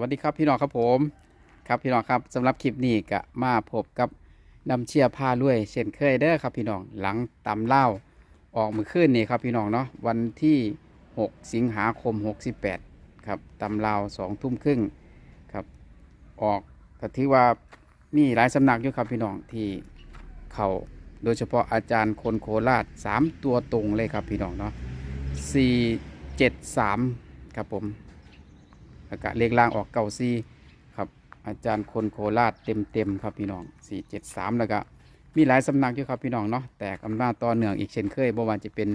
วัสดีครับพี่น้องครับผมครับพี่น้องครับสำหรับคลิปนี้ก็มาพบกับนำเชียร์ผ้าลุยเช่นเคยเด้อครับพี่น้องหลังตำเล่าออกมือขึ้นนี่ครับพี่น้องเนาะวันที่ 6 สิงหาคม 68ครับตำเล่าสองทุ่มครึ่งครับออกก็ถือว่ามีหลายสำนักอยู่ครับพี่น้องที่เขาโดยเฉพาะอาจารย์คนโคราช 3 ตัวตรงเลยครับพี่น้องเนาะ4 7 3 ครับผม อากาศเลขล่างออกเก่าซีครับอาจารย์คนโคราชเต็มเต็มครับพี่น้องสี่เจ็ดสามแล้วก็มีหลายสำนักอยู่ครับพี่น้องเนาะแตกอำนาจต่อเนื่องอีกเช่นเคยบ่ว่าจะเป็น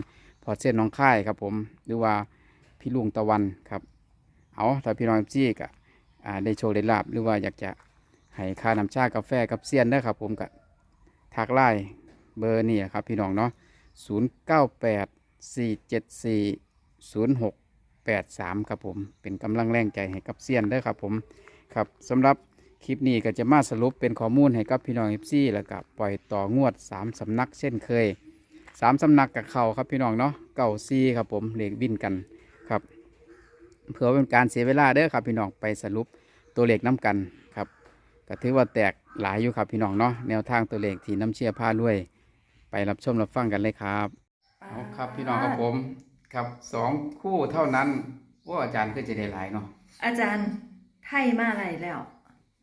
พอเส้นน้องค่ายครับผมหรือว่าพี่ลุงตะวันครับเอาถ้าพี่น้องจี้ก็อ่าได้โชว์ได้ลาบหรือว่าอยากจะให้ค่าน้ำชากาแฟกับเซียนได้ครับผมก็ทักไลน์เบอร์นี่ครับพี่น้องเนาะศูนย์เก้าแป ดสี่เจ็ดสี่ศูนย์หก83ครับผมเป็นกำลังแรงใจให้กับเซียนเด้อครับผมครับสำหรับคลิปนี้ก็จะมาสรุปเป็นข้อมูลให้กับพี่น้องเอฟซีแล้วก็ปล่อยต่องวด 3สำนักเช่นเคย 3สำนักกับเขาครับพี่น้องเนาะเก่าซีครับผมเลขบินกันครับเพื่อเป็นการเสียเวลาเด้อครับพี่น้องไปสรุปตัวเลขน้กันครับก็ถือว่าแตกหลายอยู่ครับพี่น้องเนาะแนวทางตัวเลขที่น้ำเชียร์ผ้าด้วย ไปรับชมรับฟังกันเลยครับเอาครับพี่น้องครับผม ครับสองคู่เท่านั้นว่าอาจารย์ก็จะได้หลายเนาะอาจารย์ไทยมาอะไรแล้ว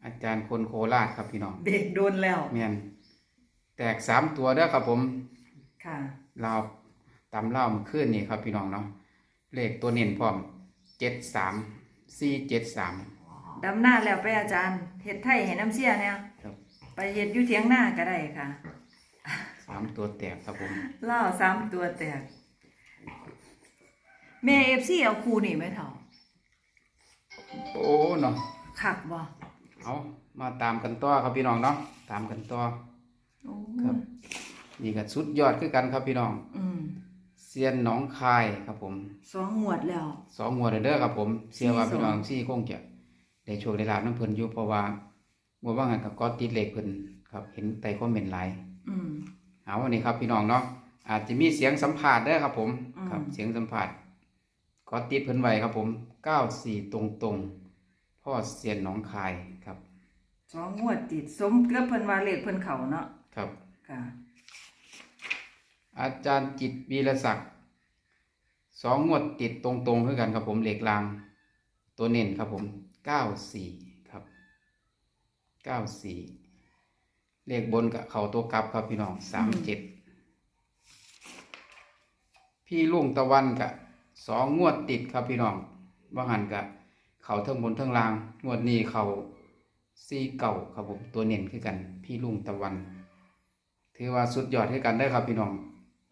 อาจารย์คนโคราชครับพี่น้องเบรกโดนแล้วเมียนแตกสามตัวเด้อครับผม ค่ะเราวตำเล่าวมันขึ้นนี่ครับพี่น้องเนาะเลขตัวเน้นพร้อมเจ็ดสามสี่เจ็ดสามดำหน้าแล้วไปอาจารย์เฮ็ดไทยให้น้ำเสียเนี่ยครับไปเฮ็ดอยู่เถียงหน้าก็ได้ค่ะสามตัวแตกครับผมเล่าสามตัวแตก แม่เอฟซีเอาคูนี่ไหมเถ่าโอ้เนาะคักบ่เอามาตามกันต่อครับพี่น้องเนาะตามกันต่อโอ้ครับ นี่ก็สุดยอดคือกันครับพี่น้องอืมเซียนหนองคายครับผมสองงวดแล้ว สองงวดเด้อครับผมเชื่อว่าสี่สองพี่น้องที่คงจะได้โชคได้ลาบน้ำเพิ่นอยู่เพราะว่างวดว่างันกับก็ติดเลขเพิ่นครับ เห็นไต่คอมเมนต์หลายอืม เอาวันนี้ครับพี่น้องเนาะอาจจะมีเสียงสัมภาษณ์เด้อครับผม อืม ครับ เสียงสัมภาษณ์ ก็ติดเพิ่นไว้ครับผม94ตรงตรงๆพ่อเสียนหนองคายครับสองงวดติดสมเกือบเพิ่นว่าเลขเพิ่นเข้าเนาะครับ ค่ะ อาจารย์จิตวีรศักดิ์สองงวดติดตรงตรงๆคือกันครับผมเหล็กลาง ตัวเน้นครับผมเก้าสี่ครับเก้าสี่เลขบนกับเขาตัวกลับครับพี่น้องสามเจ็ดพี่ลุงตะวันกับ สองงวดติดครับพี่น้องว่าหันกับเขาเทั้งบนเทั้งล่าง งวดนี้เขาสี่เก่าครับผมตัวเน้นคือกัน พี่ลุงตะวัน ถือว่าสุดยอดให้กันได้อครับพี่น้อง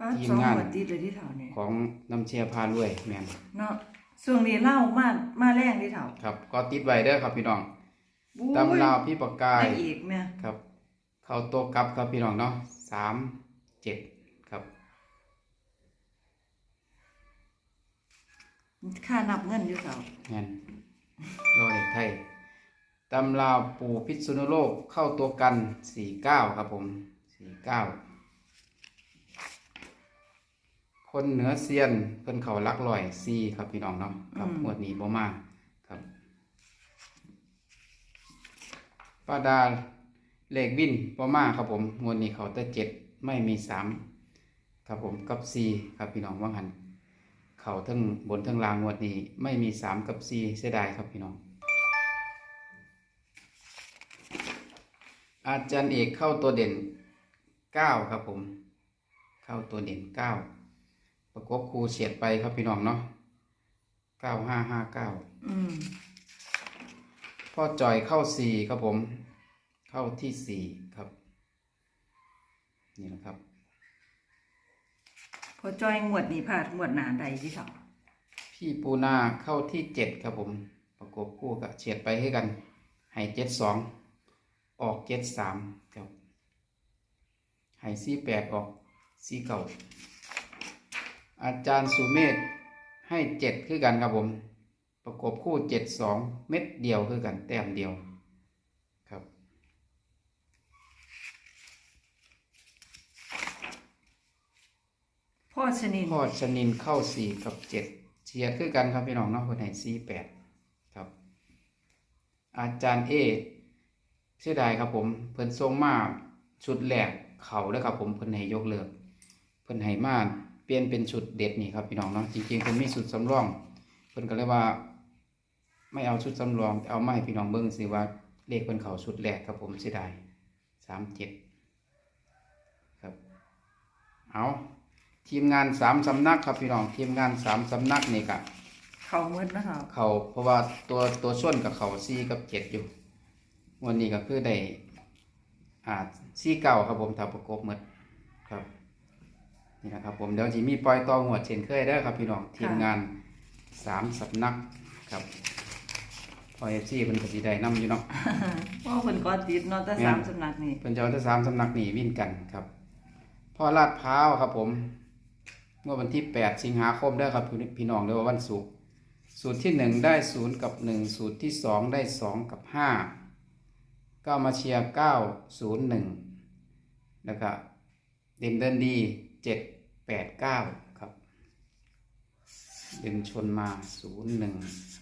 ป้าทีมสองงานงวดติดเลยที่เถ่านี่ของน้ำเชียร์พาด้วยแมนเนาะช่วงนี้เล่ามามาแรงที่เถ่าครับ ก็ติดไว้เด้อครับพี่น้องบู๊ยตำราวพี่ประกาย ได้อีกแม่ครับ เข้าตัวกลับครับพี่น้องเนาะสามเจ็ด ครับค่านับเงินอยู่เถ่าแมนรอเด็กไทยตำราวปู่พิษณุโลกเข้าตัวกันสี่เก้าครับผมสี่เก้าคนเหนือเซียนเพิ่นเขาลักลอยซีครับพี่น้องเนาะครับหมวดนี้บ่มาครับป้าดาเลขวินบ่มาครับผมหมวดนี้เขาแต่เจ็ดไม่มีสามครับผมกับซีครับพี่น้องว่างหัน เขาทั้งบนทั้งล่างงวดนี้ ไม่มีสามกับสี่เสียดายครับพี่น้อง อาจารย์เอกเข้าตัวเด่นเก้าครับผม เข้าตัวเด่นเก้าประกบครูเฉียดไปครับพี่น้องเนาะเก้าห้าห้าเก้าอืมพ่อจอยเข้าสี่ครับผม เข้าที่สี่ครับ นี่นะครับพ อจอยงวดนี้พลาดงวดหนาใดที่เถ่าพี่ปูนาเข้าที่เจ็ดครับผม ประกบคู่กับเฉียดไปให้กัน ให้เจ็ดสองออกเจ็ดสามครับให้สี่แปดออกสี่เก้าอาจารย์สุเมธให้เจ็ดคือกันครับผม ประกบคู่เจ็ดสองเม็ดเดียวคือกันแต้มเดียวครับ พ่อชนินพอชนินเข้าสี่กับเจ็ดเฉียดคือกันครับพี่น้องเนาะคนไหนสี่แปดครับ อาจารย์เอเสียดายครับผมเพิ่นส่งมาชุดแรกเขาเด้อครับผมเพิ่นให้ยกเลิกเพิ่นให้มาเปลี่ยนเป็นชุดเด็ดนี่ครับพี่น้องเนาะจริงๆเพิ่นมีชุดสำรองเพิ่นก็เลยว่า ไม่เอาชุดสำรองแต่เอาไมาให้พี่น้องเบิ่งสิว่าเลขเพิ่นเขาชุดแรกครับผมเสียดายสามเจ็ดครับเอา ทีมงานสามสำนักครับพี่น้องทีมงานสามสำนักนี่กะเขามืดนะคะเขาเพราะว่าตัวตัวส่วนกับเขาซีกับเจ็ดอยู่วันนี้ก็คือได้อ่าซีเก่าครับผมถ้าประกบหมดครับนี่นะครับผมเดี๋ยวจีมีปล่อยต่อหวดเช่นเคยได้อครับพี่น้องทีมงานสามสำนักครับพอเอฟซีเพิ่นก็สิได้นํอยู่เนาะว่าเพิ่นก็ติดเนาะแต่แม่นสามสำนักนี่เพิ่นจะเอาทั้งสามสำนักนี่วิ่นกันครับพ่อลาดพร้าวครับผม เมื่อวันที่ 8 สิงหาคมได้อครับพี่พี่น้องเรียกว่าวันศุกร์สูตรที่ 1 ได้ 0 กับ 1 สูตรที่ 2 ได้ 2 กับ 5 ก็มาเชียร์ 9 0 1 แล้วก็เด่นเดินดี 7 8 9 ครับ เด่นชนมา 0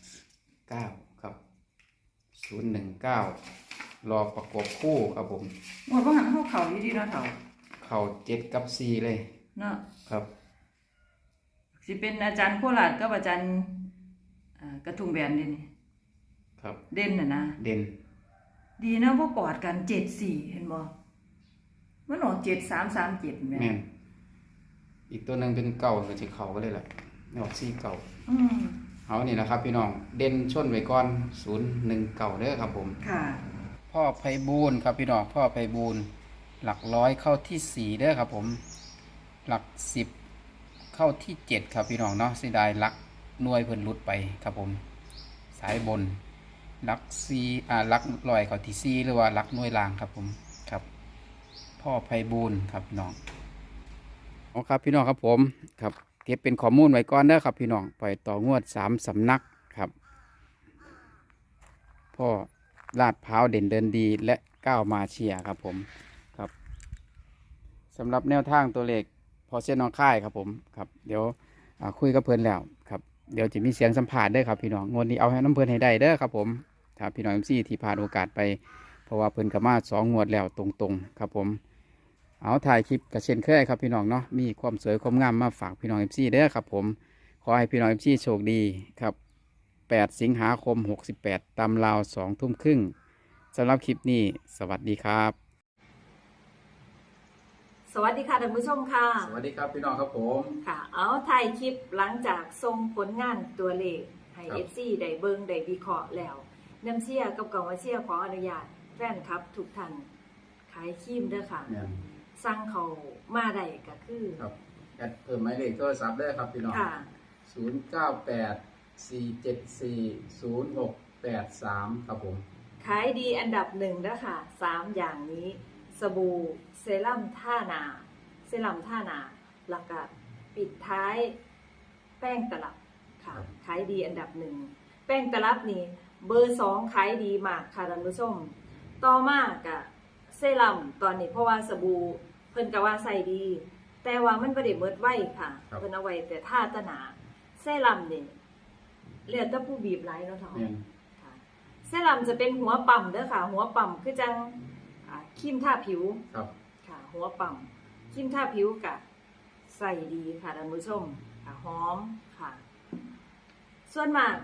1 9 ครับ 0 1 9 รอประกบคู่ครับผมหมดว่าหันเข้าเขาอยู่ดีเนาะเฒ่า เข่าเจ็ดกับสี่เลย เนาะครับ สิเป็นอาจารย์โคราชกับอาจารย์อ่ากระทุ่งแบนเด่นี่ครับ เด่นน่ะนะ เด่นดีนะพวกกอดกัน74เห็นบ่มันออก7337แม่แม่นอีกตัวหนึ่งเป็นเก่าก็จะเข่าก็เลยแหละไม่ออกสี่เก่า อืมเอานี่นะครับ พี่น้อง เด่นชนไว้ก่อนศูนย์หนึ่งเก่าเด้อครับผม ค่ะ พ่อไพบูลย์ครับพี่น้องพ่อไพบูลย์หลักร้อยเข้าที่สี่เด้อครับผม หลักสิบ เข้าที่เจ็ดครับพี่น้องเนาะเสียดายลักหน่วยเพิ่นหลุดไปครับผม สายบนลักซีอ่าลักลอยเข้าที่ซีหรือว่าลักหน่วยล่างครับผมครับ พ่อไพบูลครับพี่น้องเอครับพี่น้องครับผมครับเก็บเป็นข้อมูลไว้ก่อนเด้อครับพี่น้องปล่อยต่องวดสามสำนักครับ พ่อลาดพร้าวเด่นเดินดีและก้าวมาเชียครับผมครับสำหรับแนวทางตัวเลข อเส้นน้องค่ายครับผมครับเดี๋ยวคุยกับเพื่อนแล้วครับเดี๋ยวจะมีเสียงสัมภาษณ์เด้อครับพี่น้องงวดนี้เอาให้น้ำเพื่อนให้ได้เด้อครับผมถ้าพี่น้องเอ็มซีที่ผ่านโอกาสไป เพราะว่าเพื่อนก็มาสองงวดแล้วตรงๆครับผมเอาถ่ายคลิปกับเช่นเคยครับพี่น้องเนาะมีความสวยความงามมาฝากพี่น้องเอ็มซีเด้อครับผมขอให้พี่น้องเอ็มซีโชคดีครับ8 สิงหาคม 68 ตามราว2ทุ่มครึ่งสำหรับคลิปนี้ สวัสดีครับ สวัสดีค่ะท่านผู้ชมค่ะสวัสดีครับพี่น้องครับผม ค่ะ เอาถ่ายคลิปหลังจากส่งผลงานตัวเลขให้ครับ FC ได้เบิงได้วิเคราะห์แล้วน้ำเชียกับกองว่าเชียขออนุญาตแฟนคลับทุกท่านขายครีมเด้อค่ะเนี่ยสั่งเขามาได้ก็คือครับแอดเพิ่มหมายเลขโทรศัพท์ได้ครับพี่น้องค่ะ098 474 0683ครับผม ขายดีอันดับหนึ่งแล้วค่ะสามอย่างนี้ สบู่เซรั่มท่านา เซรั่มท่านาหลักกปิดท้ายแป้งตลับค่ะครับขายดีอันดับหนึ่ง แป้งตลับนี่เบอร์สองขายดีมากค่ะท่านผู้ชม ต่อมากะเซรั่มตอนนี้เพราะว่าสบู่เพิ่นก็ว่าใส่ดี แต่ว่ามันบ่ได้เมิดไว้ค่ะครับเพิ่นเอาไว้แต่ท่าตะหนาเซรั่มนี่เรียกแต่ผู้บีบหลายเนาะเฒ่าเนี่ยค่ะเซรั่มจะเป็นหัวปั๊มเด้อค่ะ หัวปั๊มคือจังอ่า ครีมทาผิวครับค่ะ หัวปั๊มครีมทาผิวกะใส่ดีค่ะท่านผู้ชมค่ะหอมค่ะ ส่วนมาก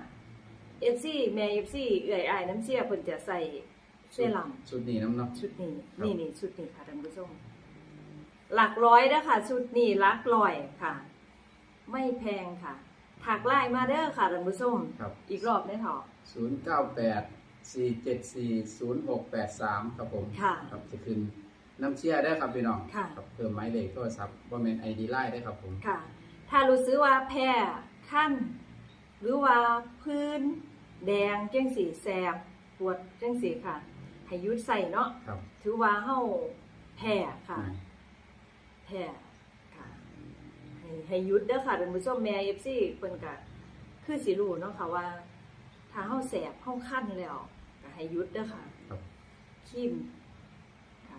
เอฟซีแม่เอฟซีเอื่อยอายน้ำเชี่ยเพิ่นจะใส่เซรั่มชุดนี้น้ำเนาะชุดนี้ครับ นี่นี่ชุดนี้ค่ะท่านผู้ชม หลักร้อยเด้อค่ะชุดนี้หลักร้อยค่ะ ไม่แพงค่ะถักไลน์มาเด้อค่ะท่านผู้ชม ครับอีกรอบได้เถอะ 098 474 0683ครับผมค่ะครับจะขึ้นน้ำเชื่อได้ครับพี่น้องค่ะ ครับเพิ่มหมายเลขโทรศัพท์ว่าเป็นไอดีไลน์ได้ครับผมค่ะ ถ้ารู้สึกว่าแพ้ขั้น หรือว่าพื้น แดงจังสีแสบปวดจังสีค่ะให้หยุดใส่เนาะครับถือว่าเฮาแพ้ค่ะอืมแพ้ค่ะให้ให้หยุดเด้อค่ะท่านผู้ชมแม่ FC เพิ่นก็คือสิรู้เนาะค่ะว่า ถ้าเฮาแสบเฮาคันแล้วก็ให้หยุดเด้อค่ะครับคิมค่ะ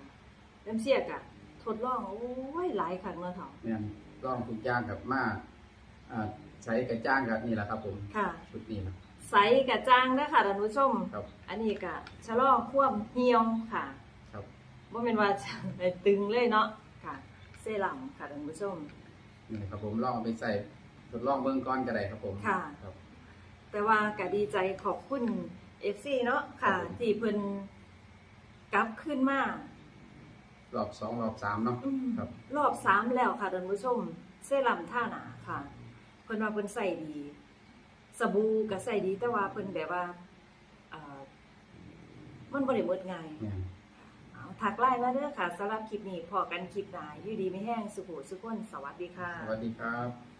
น้ำเสียกะทดลองโอ้ยหลายครั้งแล้วเถาะเนี่ยลองทุกอย่างกับมาอ่าใช้กระจ้างกับนี่แหละครับ ผมค่ะชุดนี้นะใสกระจ่างนะค่ะท่านผู้ชมครับ อันนี้ก็ชะลอความเหี่ยวค่ะ ครับบ่แม่นว่าจะให้ตึงเลยเนาะค่ะ เซรั่มค่ะท่านผู้ชมนี่ครับผมลองเอาไปใส่ทดลองเบื้องก้อนก็ได้ครับผมค่ะครับ แต่ว่าก็ดีใจขอบคุณ FC เนาะค่ะครับผมที่เพิ่นกลับขึ้นมารอบสองรอบสามเนาะอืมครับ รอบสามแล้วค่ะท่านผู้ชมเซรั่มท่าหนาค่ะ เพิ่นว่าเพิ่นใส่ดีสบู่ก็ใส่ดีแต่ว่าเพิ่นแบบว่าเอ่อมันบ่ได้หมดง่ายเนี่ยเอาถักไล่มาเด้อค่ะสำหรับคลิปนี้พอกันคลิปหน้าอยู่ดีไม่แห้งสุขุสุขคนสวัสดีค่ะ สวัสดีครับ